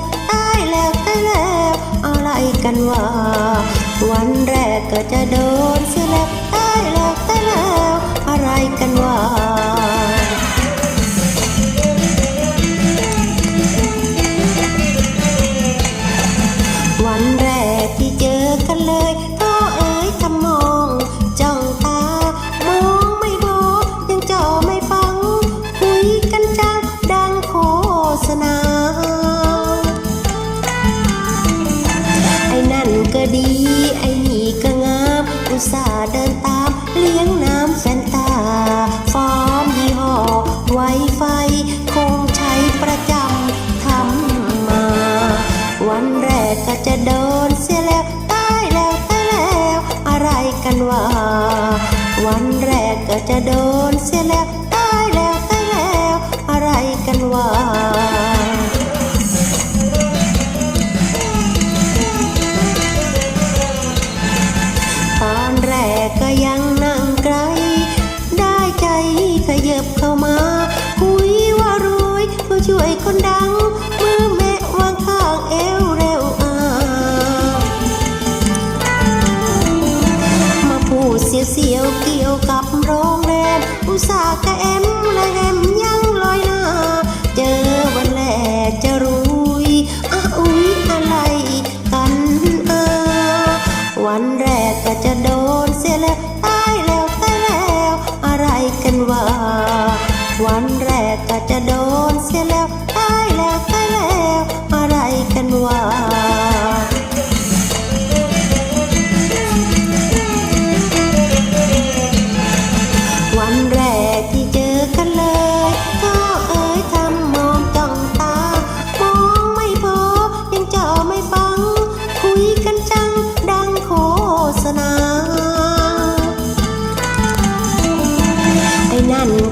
นเสียแล้วตายแล้วตายแล้วอะไรกันวะวันแรกก็จะโดนเสียแล้วตายแล้วตายแล้วอะไรกันวะวันแร ดี ไอ้นี่ก็งาม อุตส่าห์เดินตาม เลี้ยงน้ำแฟนตา ฟอร์มยี่ห้อไวไฟ คงใช้ประจำทำมา วันแรกก็จะโดนเสียแล้ว ตายแล้วตายแล้ว อะไรกันวะวันแรกก็จะโดนเสียแล้ว ตายแล้วตายแล้ว อะไรกันวะ คนดัง มือแม่วางข้างเอวเร็วอามาพูดเสียวๆเกี่ยวกับโรงแรมอุตส่าห์กะแอมและแอมยังลอยหน้า เจอวันแรกจะรุยอ้าอุ๊ยอะไรกันอาวันแรกก็จะ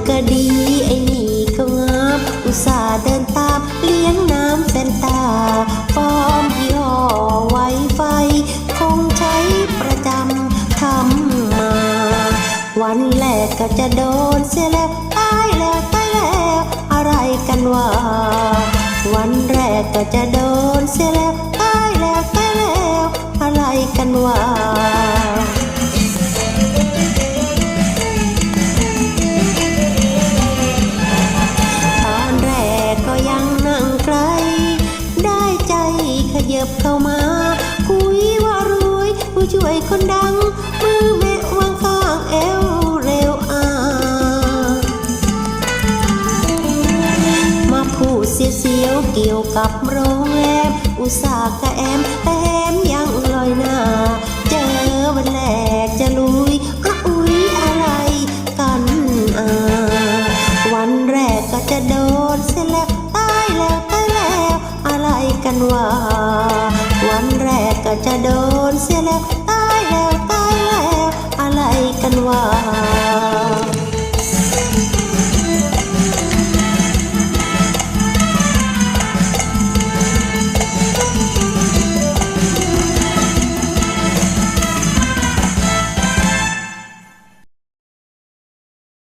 ก็ดีไอ้นี่ก็งามอุตส่าห์เดินตามเลี้ยงน้ำแฟนตาฟอมยี่ห้อไวไฟ คงใช้ประจำทำมา วันแรกก็จะโดนเสียแล้วตายแล้วตายแล้ว อะไรกันวะวันแรกก็จะโดน ยบเข้ามา คุยว่ารวยผู้ช่วยคนดัง มือแม่วางข้างเอวเร็วอามาพูดเสียวเกี่ยวกับโรงแรมอุตส่าห์กะแอมแต่แฮมยังลอยหน้า เจอวันแรกจะลุยอะอุ๊ยอะไรกันอ่าวันแรกก็จะโดนเสียแล้วตายแล้วตายแล้วอะไรกันวะ ก็จะโดนเสียแล้วตายแล้วตายแล้ว อะไรกันวะ